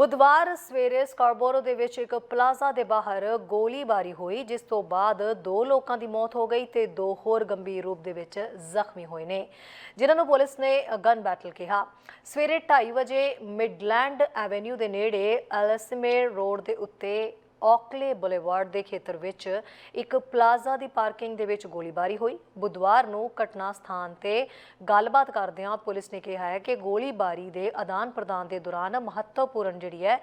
ਬੁੱਧਵਾਰ ਸਵੇਰੇ ਸਕਾਰਬੋਰੋ ਦੇ ਵਿੱਚ ਇੱਕ ਪਲਾਜ਼ਾ ਦੇ ਬਾਹਰ ਗੋਲੀਬਾਰੀ ਹੋਈ, ਜਿਸ ਤੋਂ ਬਾਅਦ ਦੋ ਲੋਕਾਂ ਦੀ ਮੌਤ ਹੋ ਗਈ ਤੇ ਦੋ ਹੋਰ ਗੰਭੀਰ ਰੂਪ ਦੇ ਵਿੱਚ ਜ਼ਖਮੀ ਹੋਏ ਨੇ। ਜਿਨ੍ਹਾਂ ਨੂੰ ਪੁਲਿਸ ਨੇ ਗਨ ਬੈਟਲ ਕਿਹਾ। ਸਵੇਰੇ 2:30 ਵਜੇ ਮਿਡਲੈਂਡ ਐਵੇਨਿਊ ਦੇ ਨੇੜੇ ਐਲਸਮੇਰ ਰੋਡ ਦੇ ਉੱਤੇ ਔਕਲੇ ਬੁਲੇਵਾਰਡ ਦੇ ਖੇਤਰ ਵਿੱਚ ਇੱਕ ਪਲਾਜ਼ਾ ਦੀ ਪਾਰਕਿੰਗ ਦੇ ਵਿੱਚ ਗੋਲੀਬਾਰੀ ਹੋਈ। ਬੁੱਧਵਾਰ ਨੂੰ ਘਟਨਾ ਸਥਾਨ ਤੇ ਗੱਲਬਾਤ ਕਰਦਿਆਂ ਪੁਲਿਸ ਨੇ ਕਿਹਾ ਹੈ ਕਿ ਗੋਲੀਬਾਰੀ ਦੇ ਆਦਾਨ ਪ੍ਰਦਾਨ ਦੇ ਦੌਰਾਨ ਮਹੱਤਵਪੂਰਨ ਜਿਹੜੀ ਹੈ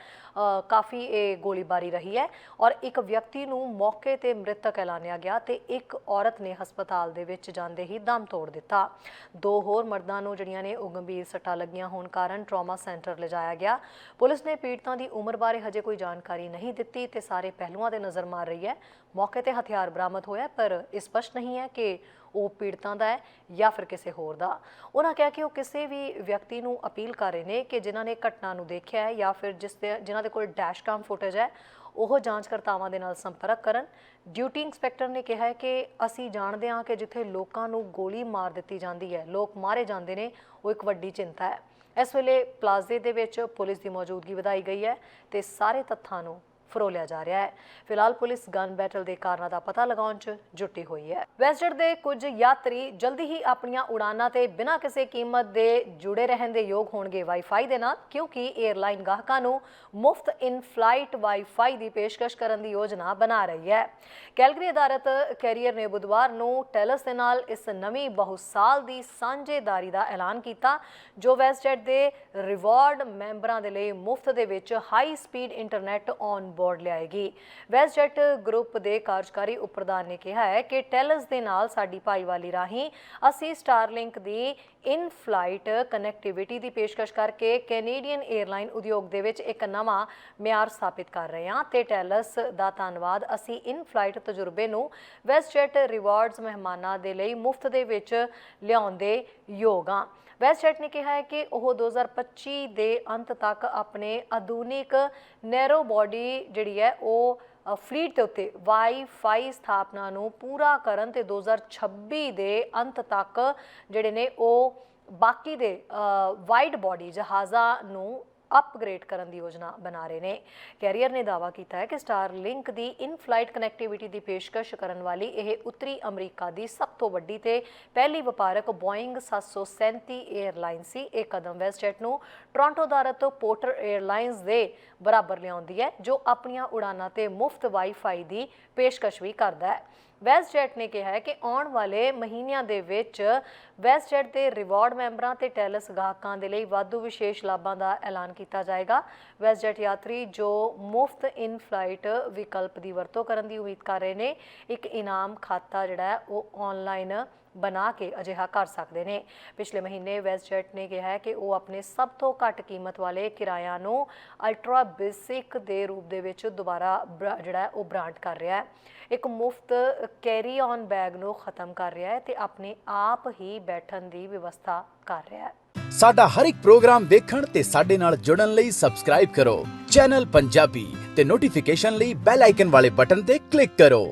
ਕਾਫੀ ਇਹ ਗੋਲੀਬਾਰੀ ਰਹੀ ਹੈ ਔਰ ਇੱਕ ਵਿਅਕਤੀ ਨੂੰ ਮੌਕੇ ਤੇ ਮ੍ਰਿਤਕ ਐਲਾਨਿਆ ਗਿਆ ਤੇ ਇੱਕ ਔਰਤ ਨੇ ਹਸਪਤਾਲ ਦੇ ਵਿੱਚ ਜਾਂਦੇ ਹੀ ਦਮ ਤੋੜ ਦਿੱਤਾ। ਦੋ ਹੋਰ ਮਰਦਾਂ ਨੂੰ ਜਿਹੜੀਆਂ ਨੇ ਉਹ ਗੰਭੀਰ ਸੱਟਾਂ ਲੱਗੀਆਂ ਹੋਣ ਕਾਰਨ ਟਰਾਮਾ ਸੈਂਟਰ ਲਿਜਾਇਆ ਗਿਆ। ਪੁਲਿਸ ਨੇ ਪੀੜਤਾਂ ਦੀ ਉਮਰ ਬਾਰੇ ਹਜੇ ਕੋਈ ਜਾਣਕਾਰੀ ਨਹੀਂ ਦਿੱਤੀ ਤੇ ਸਾਰੇ ਪਹਿਲੂਆਂ ਤੇ ਨਜ਼ਰ ਮਾਰ ਰਹੀ ਹੈ। ਮੌਕੇ ਤੇ ਹਥਿਆਰ ਬਰਾਮਦ ਹੋਇਆ, ਪਰ ਇਹ ਸਪਸ਼ਟ ਨਹੀਂ ਹੈ ਕਿ ਉਹ ਪੀੜਤਾਂ ਦਾ ਹੈ ਜਾਂ ਫਿਰ ਕਿਸੇ ਹੋਰ ਦਾ। ਉਹਨਾਂ ਕਿਹਾ ਕਿ ਉਹ ਕਿਸੇ ਵੀ ਵਿਅਕਤੀ ਨੂੰ ਅਪੀਲ ਕਰ ਰਹੇ ਨੇ ਕਿ ਜਿਨ੍ਹਾਂ ਨੇ ਘਟਨਾ ਨੂੰ ਦੇਖਿਆ ਹੈ ਜਾਂ ਫਿਰ ਜਿਸ ਦੇ ਜਿਨ੍ਹਾਂ ਦੇ ਕੋਲ ਡੈਸ਼ ਡੈਸ਼ਕਾਮ ਫੁਟੇਜ ਹੈ, ਉਹ ਜਾਂਚਕਰਤਾਵਾਂ ਦੇ ਨਾਲ ਸੰਪਰਕ ਕਰਨ। ਡਿਊਟੀ ਇੰਸਪੈਕਟਰ ਨੇ ਕਿਹਾ ਹੈ ਕਿ ਅਸੀਂ ਜਾਣਦੇ ਹਾਂ ਕਿ ਜਿੱਥੇ ਲੋਕਾਂ ਨੂੰ ਗੋਲੀ ਮਾਰ ਦਿੱਤੀ ਜਾਂਦੀ ਹੈ, ਲੋਕ ਮਾਰੇ ਜਾਂਦੇ ਨੇ, ਉਹ ਇੱਕ ਵੱਡੀ ਚਿੰਤਾ ਹੈ। ਇਸ ਵੇਲੇ ਪਲਾਜ਼ੇ ਦੇ ਵਿੱਚ ਪੁਲਿਸ ਦੀ ਮੌਜੂਦਗੀ ਵਧਾਈ ਗਈ ਹੈ ਤੇ ਸਾਰੇ ਤੱਥਾਂ ਨੂੰ ਫਰੋਲਿਆ ਜਾ ਰਿਹਾ ਹੈ। ਫਿਲਹਾਲ ਪੁਲਿਸ ਗਨ ਬੈਟਲ ਦੇ ਕਾਰਨਾਂ ਦਾ ਪਤਾ ਲਗਾਉਣ 'ਚ ਜੁਟੀ ਹੋਈ ਹੈ। ਵੈਸਟਜੈਟ ਦੇ ਕੁਝ ਯਾਤਰੀ ਜਲਦੀ ਹੀ ਆਪਣੀਆਂ ਉਡਾਨਾਂ ਤੇ ਬਿਨਾਂ ਕਿਸੇ ਕੀਮਤ ਦੇ ਜੁੜੇ ਰਹਿਣ ਦੇ ਯੋਗ ਹੋਣਗੇ ਵਾਈਫਾਈ ਦੇ ਨਾਲ, ਕਿਉਂਕਿ 에ਅਰਲਾਈਨ ਗਾਹਕਾਂ ਨੂੰ ਮੁਫਤ ਇਨ ਫਲਾਈਟ ਵਾਈਫਾਈ ਦੀ ਪੇਸ਼ਕਸ਼ ਕਰਨ ਦੀ ਯੋਜਨਾ ਬਣਾ ਰਹੀ ਹੈ। ਕੈਲਗਰੀ ਅਦਾਲਤ ਕੈਰੀਅਰ ਨੇ ਬੁੱਧਵਾਰ ਨੂੰ ਟੈਲਸ ਦੇ ਨਾਲ ਇਸ ਨਵੀਂ ਬਹੁਸਾਲ ਦੀ ਸਾਂਝੇਦਾਰੀ ਦਾ ਐਲਾਨ ਕੀਤਾ, ਜੋ ਵੈਸਟਜੈਟ ਦੇ ਰਿਵਾਰਡ ਮੈਂਬਰਾਂ ਦੇ ਲਈ ਮੁਫਤ ਦੇ ਵਿੱਚ high speed internet on board ਲਿਆਏਗੀ। WestJet group ਦੇ ਕਾਰਜਕਾਰੀ ਉਪ ਪ੍ਰਧਾਨ ਨੇ ਕਿਹਾ ਹੈ ਕਿ ਟੈਲਸ ਦੇ ਨਾਲ ਸਾਡੀ ਭਾਈਵਾਲੀ ਰਾਹੀਂ ਅਸੀਂ ਸਟਾਰਲਿੰਕ ਦੀ ਇਨ ਫਲਾਈਟ ਕਨੈਕਟੀਵਿਟੀ ਦੀ ਪੇਸ਼ਕਸ਼ ਕਰਕੇ ਕੈਨੇਡੀਅਨ 에ਅਰਲਾਈਨ ਉਦਯੋਗ ਦੇ ਵਿੱਚ ਇੱਕ ਨਵਾਂ ਮਿਆਰ ਸਥਾਪਿਤ ਕਰ ਰਹੇ ਹਾਂ ਤੇ ਟੈਲਸ ਦਾ ਧੰਨਵਾਦ ਅਸੀਂ ਇਨ ਫਲਾਈਟ ਤਜਰਬੇ ਨੂੰ ਵੈਸਟਜੈਟ ਰਿਵਾਰਡਸ ਮਹਿਮਾਨਾਂ ਦੇ ਲਈ ਮੁਫਤ ਦੇ ਵਿੱਚ ਲਿਆਉਣ ਦੇ ਯੋਗ ਹਾਂ। ਵੈਸਟਜੈਟ ਨੇ ਕਿਹਾ ਹੈ ਕਿ ਉਹ 2025 ਦੇ ਅੰਤ ਤੱਕ ਆਪਣੇ ਆਧੁਨਿਕ ਨੈਰੋ ਬਾਡੀ ਜਿਹੜੀ ਹੈ ਉਹ ਫਲੀਟ ਦੇ ਉੱਤੇ ਵਾਈਫਾਈ ਸਥਾਪਨਾ ਨੂੰ ਪੂਰਾ ਕਰਨ ਤੇ 2026 ਦੇ ਅੰਤ ਤੱਕ ਜਿਹੜੇ ਨੇ ਉਹ ਬਾਕੀ ਦੇ ਵਾਈਡ ਬਾਡੀ ਜਹਾਜ਼ਾਂ ਨੂੰ ਅਪਗ੍ਰੇਡ ਕਰਨ ਦੀ ਯੋਜਨਾ ਬਣਾ ਰਹੇ ਨੇ। ਕੈਰੀਅਰ ਨੇ ਦਾਅਵਾ ਕੀਤਾ ਹੈ ਕਿ ਸਟਾਰਲਿੰਕ ਦੀ ਇਨ ਫਲਾਈਟ ਕਨੈਕਟੀਵਿਟੀ ਦੀ ਪੇਸ਼ਕਸ਼ ਕਰਨ ਵਾਲੀ ਇਹ ਉੱਤਰੀ ਅਮਰੀਕਾ ਦੀ ਸਭ ਤੋਂ ਵੱਡੀ ਤੇ ਪਹਿਲੀ ਵਪਾਰਕ ਬੋਇੰਗ 737 에ਅਰਲਾਈਨ ਸੀ। ਇਹ ਕਦਮ ਵੈਸਟਜੈਟ ਨੂੰ ਟੋਰਾਂਟੋ ਤੋਂ ਪੋਰਟਰ 에ਅਰਲਾਈਨਸ ਦੇ ਬਰਾਬਰ ਲਿਆਉਂਦੀ ਹੈ, ਜੋ ਆਪਣੀਆਂ ਉਡਾਨਾਂ ਤੇ ਮੁਫਤ ਵਾਈਫਾਈ ਦੀ ਪੇਸ਼ਕਸ਼ ਵੀ ਕਰਦਾ ਹੈ। ਵੈਸਟਜੈਟ ਨੇ ਕਿਹਾ ਹੈ ਕਿ ਆਉਣ ਵਾਲੇ ਮਹੀਨਿਆਂ ਦੇ ਵਿੱਚ ਵੈਸਟਜੈਟ ਦੇ ਰਿਵਾਰਡ ਮੈਂਬਰਾਂ ਤੇ ਟੈਲਸ ਗਾਹਕਾਂ ਦੇ ਲਈ ਵਾਧੂ ਵਿਸ਼ੇਸ਼ ਲਾਭਾਂ ਦਾ ਐਲਾਨ ਕੀਤਾ ਜਾਏਗਾ। ਵੈਸਟਜੈਟ ਯਾਤਰੀ ਜੋ ਮੁਫਤ ਇਨ ਫਲਾਈਟ ਵਿਕਲਪ ਦੀ ਵਰਤੋਂ ਕਰਨ ਦੀ ਉਮੀਦ ਕਰ ਰਹੇ ਨੇ, ਇੱਕ ਇਨਾਮ ਖਾਤਾ ਜਿਹੜਾ ਉਹ ਆਨਲਾਈਨ ਬਣਾ ਕੇ ਅਜਿਹਾ ਕਰ ਸਕਦੇ ਨੇ। ਪਿਛਲੇ ਮਹੀਨੇ ਵੈਸਟਜੈਟ ਨੇ ਕਿਹਾ ਹੈ ਕਿ ਉਹ ਆਪਣੇ ਸਭ ਤੋਂ ਘੱਟ ਕੀਮਤ ਵਾਲੇ ਕਿਰਾਇਆਂ ਨੂੰ ਅਲਟਰਾ ਬੇਸਿਕ ਦੇ ਰੂਪ ਦੇ ਵਿੱਚ ਦੁਬਾਰਾ ਜਿਹੜਾ ਉਹ ਬ੍ਰਾਂਡ ਕਰ ਰਿਹਾ ਹੈ। ਇੱਕ ਮੁਫਤ ਕੈਰੀ ਔਨ ਬੈਗ ਨੂੰ ਖਤਮ ਕਰ ਰਿਹਾ ਹੈ ਤੇ ਆਪਣੇ ਆਪ ਹੀ ਬੈਠਣ ਦੀ ਵਿਵਸਥਾ ਕਰ ਰਿਹਾ ਹੈ। ਸਾਡਾ ਹਰ ਇੱਕ ਪ੍ਰੋਗਰਾਮ ਦੇਖਣ ਤੇ ਸਾਡੇ ਨਾਲ ਜੁੜਨ ਲਈ ਸਬਸਕ੍ਰਾਈਬ ਕਰੋ। ਚੈਨਲ ਪੰਜਾਬੀ ਤੇ ਨੋਟੀਫਿਕੇਸ਼ਨ ਲਈ ਬੈਲ ਆਈਕਨ ਵਾਲੇ ਬਟਨ ਤੇ ਕਲਿੱਕ ਕਰੋ।